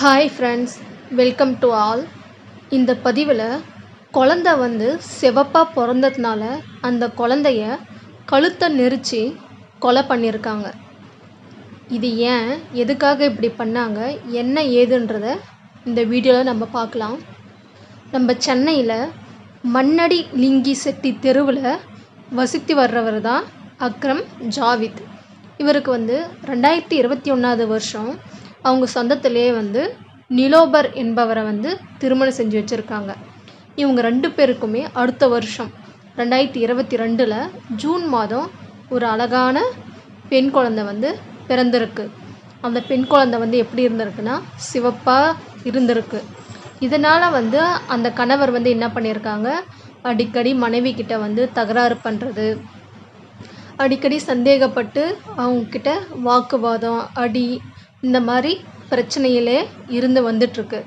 Hi friends welcome to all இந்த பதிவில் குழந்த வந்து சிவப்பாக பிறந்ததுனால அந்த குழந்தைய கழுத்தை நெரிச்சு கொலை பண்ணியிருக்காங்க இது ஏன்? எதுக்காக இப்படி பண்ணாங்க? என்ன ஏதுன்றத இந்த வீடியோவில் நம்ம பார்க்கலாம். நம்ம சென்னையில் மண்ணடி லிங்கி செட்டி தெருவில் வசித்து வர்றவர் தான் அக்ரம் ஜாவித். இவருக்கு வந்து ரெண்டாயிரத்தி இருபத்தி ஒன்றாவது வருஷம் அவங்க சொந்தத்திலேயே வந்து நிலோபர் என்பவரை வந்து திருமணம் செஞ்சு வச்சுருக்காங்க. இவங்க ரெண்டு பேருக்குமே அடுத்த வருஷம் ரெண்டாயிரத்தி இருபத்தி ரெண்டில் ஜூன் மாதம் ஒரு அழகான பெண் குழந்தை வந்து பிறந்திருக்கு. அந்த பெண் குழந்தை வந்து எப்படி இருந்திருக்குன்னா சிவப்பாக இருந்திருக்கு. இதனால் வந்து அந்த கணவர் வந்து என்ன பண்ணியிருக்காங்க அடிக்கடி மனைவி கிட்ட வந்து தகராறு பண்ணுறது அடிக்கடி சந்தேகப்பட்டு அவங்கக்கிட்ட வாக்குவாதம் அடி இந்த மாதிரி பிரச்சனையிலே இருந்து வந்துட்டுருக்கு.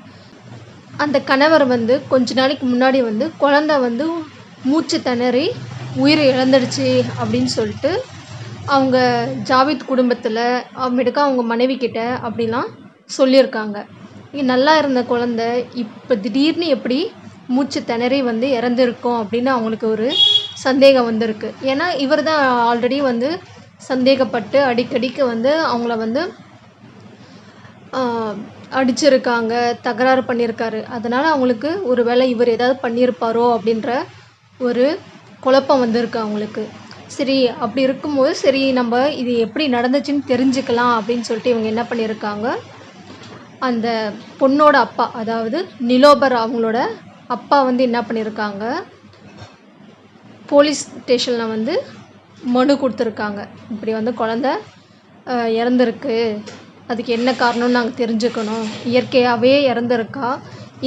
அந்த கணவர் வந்து கொஞ்ச நாளைக்கு முன்னாடி வந்து குழந்த வந்து மூச்சு திணறி உயிர் இழந்துடுச்சு அப்படின்னு சொல்லிட்டு அவங்க ஜாவித் குடும்பத்தில் அப்புறமேட்டுக்கா அவங்க மனைவி கிட்ட அப்படிலாம் சொல்லியிருக்காங்க. நல்லா இருந்த குழந்த இப்போ திடீர்னு எப்படி மூச்சு திணறி வந்து இறந்துருக்கோம்? அப்படின்னு அவங்களுக்கு ஒரு சந்தேகம் வந்திருக்கு. ஏன்னா இவர் தான் ஆல்ரெடி வந்து சந்தேகப்பட்டு அடிக்கடிக்கு வந்து அவங்கள வந்து அடிச்சிருக்காங்க தகராறு பண்ணியிருக்காரு அதனால் அவங்களுக்கு ஒரு வேளை இவர் ஏதாவது பண்ணியிருப்பாரோ அப்படின்ற ஒரு குழப்பம் வந்திருக்கு அவங்களுக்கு. சரி அப்படி இருக்கும்போது சரி நம்ம இது எப்படி நடந்துச்சுன்னு தெரிஞ்சுக்கலாம் அப்படின்னு சொல்லிட்டு இவங்க என்ன பண்ணியிருக்காங்க அந்த பொண்ணோட அப்பா அதாவது நிலோபர் அவங்களோட அப்பா வந்து என்ன பண்ணியிருக்காங்க போலீஸ் ஸ்டேஷனில் வந்து மனு கொடுத்துருக்காங்க. இப்படி வந்து குழந்த இறந்துருக்கு. அதுக்கு என்ன காரணம்னு நாங்கள் தெரிஞ்சுக்கணும். இயற்கையாகவே இறந்துருக்கா?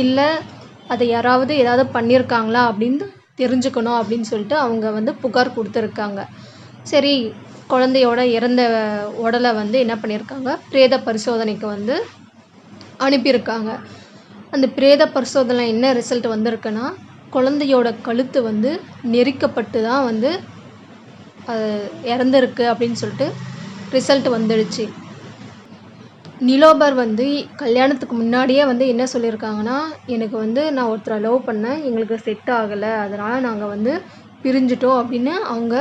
இல்லை அதை யாராவது ஏதாவது பண்ணியிருக்காங்களா அப்படின்னு தெரிஞ்சுக்கணும் அப்படின்னு சொல்லிட்டு அவங்க வந்து புகார் கொடுத்துருக்காங்க. சரி குழந்தையோட இறந்த உடலை வந்து என்ன பண்ணியிருக்காங்க பிரேத பரிசோதனைக்கு வந்து அனுப்பியிருக்காங்க. அந்த பிரேத பரிசோதனை என்ன ரிசல்ட் வந்திருக்குன்னா குழந்தையோட கழுத்து வந்து நெரிக்கப்பட்டு தான் வந்து அது இறந்துருக்கு அப்படின்னு சொல்லிட்டு ரிசல்ட் வந்துடுச்சு. நிலோபர் வந்து கல்யாணத்துக்கு முன்னாடியே வந்து என்ன சொல்லியிருக்காங்கன்னா எனக்கு வந்து நான் ஒருத்தரை லவ் பண்ணேன் எங்களுக்கு செட் ஆகலை அதனால் நாங்கள் வந்து பிரிஞ்சிட்டோம் அப்படின்னு அவங்க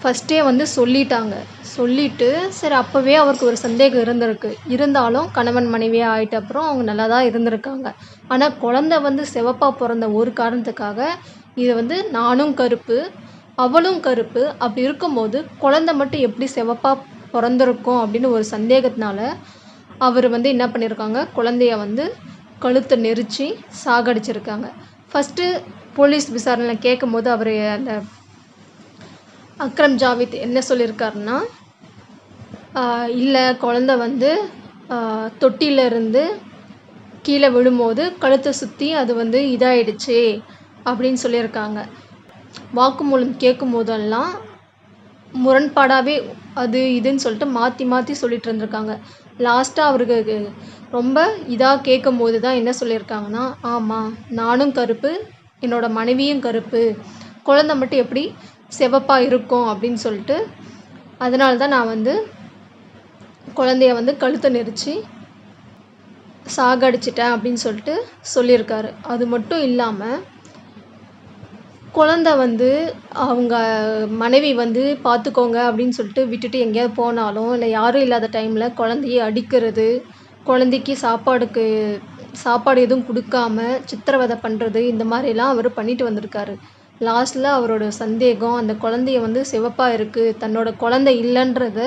ஃபஸ்ட்டே வந்து சொல்லிட்டாங்க. சொல்லிட்டு சரி அப்போவே அவருக்கு ஒரு சந்தேகம் இருந்திருக்கு. இருந்தாலும் கணவன் மனைவியாக ஆகிட்ட அப்புறம் அவங்க நல்லா தான் இருந்திருக்காங்க. ஆனால் குழந்தை வந்து சிவப்பாக பிறந்த ஒரு காரணத்துக்காக இது வந்து நானும் கருப்பு அவளும் கருப்பு அப்படி இருக்கும்போது குழந்தை மட்டும் எப்படி சிவப்பாக பிறந்திருக்கும் அப்படின்னு ஒரு சந்தேகத்தினால அவர் வந்து என்ன பண்ணியிருக்காங்க குழந்தைய வந்து கழுத்தை நெரிச்சு சாகடிச்சிருக்காங்க. ஃபஸ்ட்டு போலீஸ் விசாரணையில் கேட்கும் போது அவர் அந்த அக்ரம் ஜாவித் என்ன சொல்லியிருக்காருன்னா இல்லை குழந்த வந்து ஆஹ், தொட்டியில இருந்து கீழே விழும்போது கழுத்தை சுற்றி அது வந்து இதாயிடுச்சு அப்படின்னு சொல்லியிருக்காங்க வாக்குமூலம் கேட்கும் போதெல்லாம் முரண்பாடாகவே அது இதுன்னு சொல்லிட்டு மாற்றி மாற்றி சொல்லிட்டு இருந்திருக்காங்க. லாஸ்ட்டாக அவருக்கு ரொம்ப இதாக கேட்கும் போது தான் என்ன சொல்லியிருக்காங்கன்னா ஆமாம் நானும் கருப்பு என்னோடய மனைவியும் கருப்பு. குழந்தை மட்டும் எப்படி சிவப்பாக இருக்கும்? அப்படின்னு சொல்லிட்டு அதனால தான் நான் வந்து குழந்தைய வந்து கழுத்தை நெரிச்சு சாகடிச்சிட்டேன் அப்படின்னு சொல்லிட்டு சொல்லியிருக்காரு. அது மட்டும் இல்லாமல் குழந்த வந்து அவங்க மனைவி வந்து பார்த்துக்கோங்க அப்படின்னு சொல்லிட்டு விட்டுட்டு எங்கேயாவது போனாலும் இல்லை யாரும் இல்லாத டைமில் குழந்தைய அடிக்கிறது குழந்தைக்கு சாப்பாடுக்கு சாப்பாடு எதுவும் கொடுக்காம சித்திரவதை பண்ணுறது இந்த மாதிரிலாம் அவர் பண்ணிட்டு வந்திருக்காரு. லாஸ்ட்டில் அவரோட சந்தேகம் அந்த குழந்தைய வந்து சிவப்பாக இருக்குது தன்னோட குழந்தை இல்லைன்றத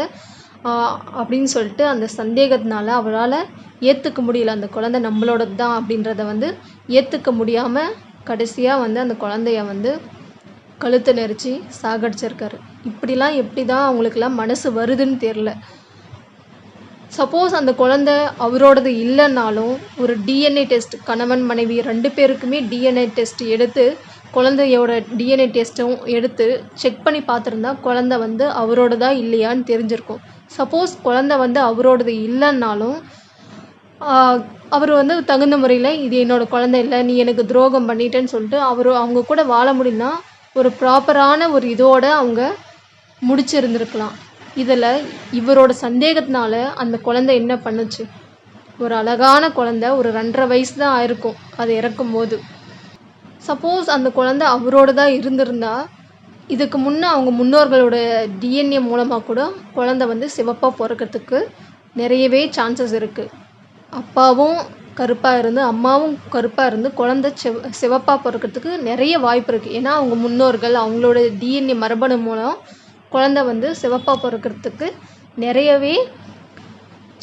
அப்படின்னு சொல்லிட்டு அந்த சந்தேகத்தினால அவரால் ஏற்றுக்க முடியல. அந்த குழந்தை நம்மளோடது தான் அப்படின்றத வந்து ஏற்றுக்க முடியாமல் கடைசியாக வந்து அந்த குழந்தைய வந்து கழுத்தை நெரிச்சு சாகடிச்சிருக்காரு. இப்படிலாம் எப்படி தான் அவங்களுக்கெல்லாம் மனசு வருதுன்னு தெரில சப்போஸ் அந்த குழந்தை அவரோடது இல்லைன்னாலும் ஒரு டிஎன்ஏ டெஸ்ட் கணவன் மனைவி ரெண்டு பேருக்குமே டிஎன்ஏ டெஸ்ட் எடுத்து குழந்தையோட டிஎன்ஏ டெஸ்ட்டும் எடுத்து செக் பண்ணி பார்த்துருந்தா குழந்தை வந்து அவரோடதா இல்லையான்னு தெரிஞ்சிருக்கும். சப்போஸ் குழந்தை வந்து அவரோடது இல்லைன்னாலும் அவர் வந்து தகுந்த முறையில் இது என்னோடய குழந்தை இல்லை நீ எனக்கு துரோகம் பண்ணிட்டேன்னு சொல்லிட்டு அவர் அவங்க கூட வாழ முடியும்னா ஒரு ப்ராப்பரான ஒரு இதோடு அவங்க முடிச்சிருந்துருக்கலாம். இதில் இவரோட சந்தேகத்தினால அந்த குழந்தை என்ன பண்ணுச்சு? ஒரு அழகான குழந்த ஒரு ரெண்டரை வயசு தான் ஆயிருக்கும் அது இறக்கும்போது. சப்போஸ் அந்த குழந்த அவரோட தான் இருந்திருந்தா இதுக்கு முன்னே அவங்க முன்னோர்களோட டிஎன்ஏ மூலமாக கூட குழந்த வந்து சிவப்பாக பிறக்கிறதுக்கு நிறையவே சான்சஸ் இருக்குது அப்பாவும் கருப்பாக இருந்து அம்மாவும் கருப்பாக இருந்து குழந்த செவ் சிவப்பாக பிறக்கறதுக்கு நிறைய வாய்ப்பு இருக்குது ஏன்னா அவங்க முன்னோர்கள் அவங்களோட டிஎன்ஏ மரபணு மூலம் குழந்த வந்து சிவப்பாக பிறக்கறதுக்கு நிறையவே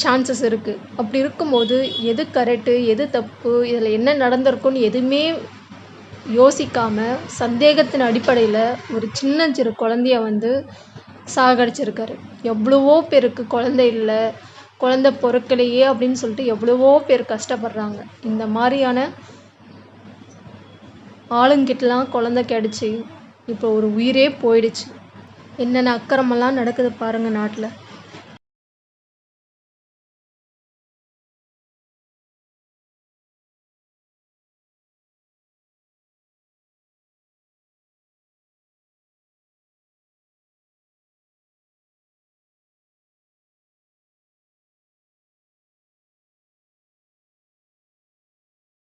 சான்சஸ் இருக்குது அப்படி இருக்கும்போது எது கரெக்டு எது தப்பு இதில் என்ன நடந்திருக்குன்னு எதுவுமே யோசிக்காமல் சந்தேகத்தின் அடிப்படையில் ஒரு சின்ன சிறு குழந்தைய வந்து சாகடிச்சிருக்காரு. எவ்வளவோ பேருக்கு குழந்தை இல்லை குழந்த பிறக்கலையே அப்படின்னு சொல்லிட்டு எவ்வளவோ பேர் கஷ்டப்படுறாங்க. இந்த மாதிரியான ஆளுங்கிட்டலாம் குழந்த கிடச்சி இப்போ ஒரு உயிரே போயிடுச்சு. என்னென்ன அக்கிரமெல்லாம் நடக்குது பாருங்கள் நாட்டில்.